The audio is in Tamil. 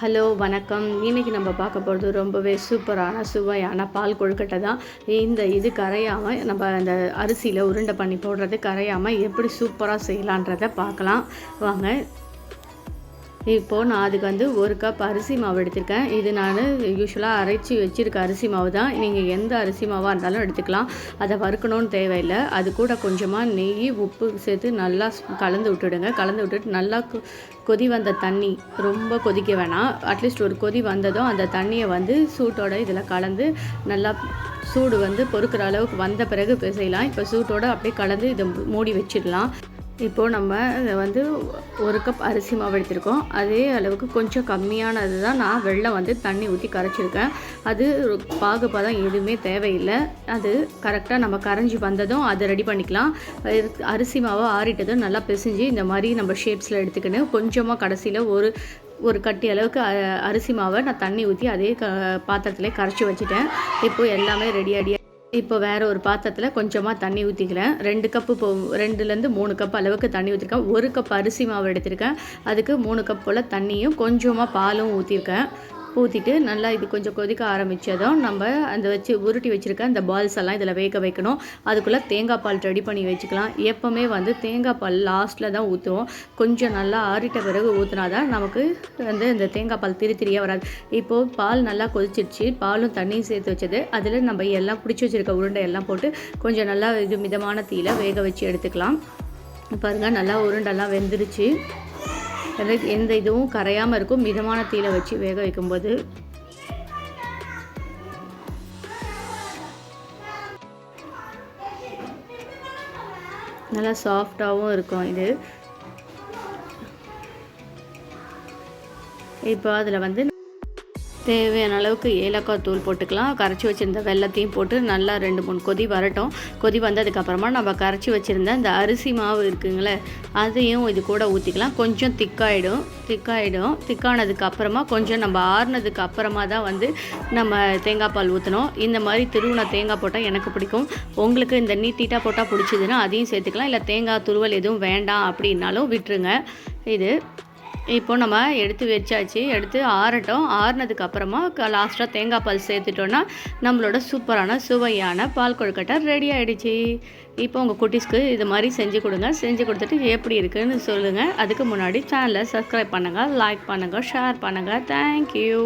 ஹலோ வணக்கம். இன்றைக்கி நம்ம பார்க்க போகிறது ரொம்பவே சூப்பரான சுவையான பால் கொழுக்கட்டை தான். இந்த இது கரையாமல் நம்ம அந்த அரிசியில் உருண்டை பண்ணி போடுறது கரையாமல் எப்படி சூப்பராக செய்யலான்றதை பார்க்கலாம். வாங்க இப்போது நான் அதுக்கு வந்து ஒரு கப் அரிசி மாவு எடுத்திருக்கேன். இது நான் யூஸ்வலாக அரைச்சி வச்சுருக்க அரிசி மாவு தான். நீங்கள் எந்த அரிசி மாவாக இருந்தாலும் எடுத்துக்கலாம். அதை வறுக்கணும்னு தேவையில்லை. அது கூட கொஞ்சமாக நெய் உப்பு சேர்த்து நல்லா கலந்து விட்டுடுங்க. கலந்து விட்டுட்டு நல்லா கொதி வந்த தண்ணி ரொம்ப கொதிக்க வேணாம். அட்லீஸ்ட் ஒரு கொதி வந்ததும் அந்த தண்ணியை வந்து சூட்டோட இதில் கலந்து நல்லா சூடு வந்து பொறுக்கிற அளவுக்கு வந்த பிறகு செய்யலாம் இப்போ சூட்டோடு அப்படியே கலந்து இதை மூடி வச்சிடலாம். இப்போது நம்ம வந்து ஒரு கப் அரிசி மாவு எடுத்திருக்கோம். அதே அளவுக்கு கொஞ்சம் கம்மியானது தான். நான் வெள்ளம் வந்து தண்ணி ஊற்றி கரைச்சிருக்கேன். அது பாகுபதம் எதுவுமே தேவையில்லை. அது கரெக்டாக நம்ம கரைஞ்சி வந்ததும் அதை ரெடி பண்ணிக்கலாம். அரிசி மாவை ஆறிட்டதும் நல்லா பிசைஞ்சு இந்த மாதிரி நம்ம ஷேப்ஸில் எடுத்துக்கணும் கொஞ்சமாக கடைசியில் ஒரு ஒரு கட்டி அளவுக்கு அரிசி மாவை நான் தண்ணி ஊற்றி அதே க பாத்திரத்துலேயே கரைச்சி வச்சுட்டேன். இப்போது எல்லாமே ரெடி இப்போ வேறு ஒரு பாத்திரத்தில் கொஞ்சமாக தண்ணி ஊற்றிக்கிறேன் ரெண்டு கப்பு இப்போ ரெண்டுலேருந்து மூணு கப் அளவுக்கு தண்ணி ஊற்றிருக்கேன் ஒரு கப் அரிசி மாவு எடுத்திருக்கேன். அதுக்கு மூணு கப் போல் தண்ணியும் கொஞ்சமாக பாலும் ஊற்றிருக்கேன் ஊற்றிட்டு நல்லா இது கொஞ்சம் கொதிக்க ஆரம்பித்ததும் நம்ம அந்த வச்சு உருட்டி வச்சுருக்க அந்த பால்ஸ் எல்லாம் இதில் வேக வைக்கணும். அதுக்குள்ளே தேங்காய் பால் ரெடி பண்ணி வச்சுக்கலாம். எப்போவுமே வந்து தேங்காய் பால் லாஸ்ட்டில் தான் ஊற்றுவோம் கொஞ்சம் நல்லா ஆறிட்ட பிறகு ஊற்றினா தான் நமக்கு வந்து இந்த தேங்காய் பால் திரி திரியாக வராது. இப்போது பால் நல்லா கொதிச்சிருச்சு. பாலும் தண்ணியும் சேர்த்து வச்சது. அதில் நம்ம எல்லாம் பிடிச்சி வச்சுருக்க உருண்டை எல்லாம் போட்டு கொஞ்சம் நல்லா இது மிதமான தீயில் வேக வச்சு எடுத்துக்கலாம். பாருங்கள் நல்லா உருண்டெல்லாம் வெந்துருச்சு. எந்த இதுவும் கரையாமல் இருக்கும். மிதமான தீயில வச்சு வேக வைக்கும்போது. நல்லா சாஃப்டாகவும் இருக்கும் இது. இப்போ அதில் வந்து தேவையான அளவுக்கு ஏலக்காய் தூள் போட்டுக்கலாம். கரைச்சி வச்சுருந்த வெள்ளத்தையும் போட்டு நல்லா ரெண்டு மூணு கொதி வரட்டும். கொதி வந்ததுக்கப்புறமா நம்ம கரைச்சி வச்சுருந்த இந்த அரிசி மாவு இருக்குங்களே அதையும் இது கூட ஊற்றிக்கலாம் கொஞ்சம் திக்காயிடும் திக்காயிடும். திக்கானதுக்கு அப்புறமா கொஞ்சம் நம்ம ஆறுனதுக்கு அப்புறமா தான் வந்து நம்ம தேங்காய் பால் ஊற்றணும் இந்த மாதிரி திருவுண தேங்காய் போட்டால் எனக்கு பிடிக்கும். உங்களுக்கு இந்த நீட்டீட்டாக போட்டால் பிடிச்சதுன்னா அதையும் சேர்த்துக்கலாம். இல்லை தேங்காய் துருவல் எதுவும் வேண்டாம் அப்படின்னாலும் விட்டுருங்க. இது இப்போ நம்ம எடுத்து வச்சாச்சு எடுத்து ஆறட்டும். ஆறுனதுக்கு அப்புறமா லாஸ்ட்டாக தேங்காய் பால் சேர்த்துட்டோன்னா நம்மளோட சூப்பரான சுவையான பால் கொழுக்கட்டை ரெடி ஆகிடுச்சு இப்போ உங்கள் குட்டீஸ்க்கு இது மாதிரி செஞ்சு கொடுங்க. செஞ்சு கொடுத்துட்டு எப்படி இருக்குன்னு சொல்லுங்கள் அதுக்கு முன்னாடி சேனலை சப்ஸ்கிரைப் பண்ணுங்கள் லைக் பண்ணுங்கள் ஷேர் பண்ணுங்கள் தேங்க்யூ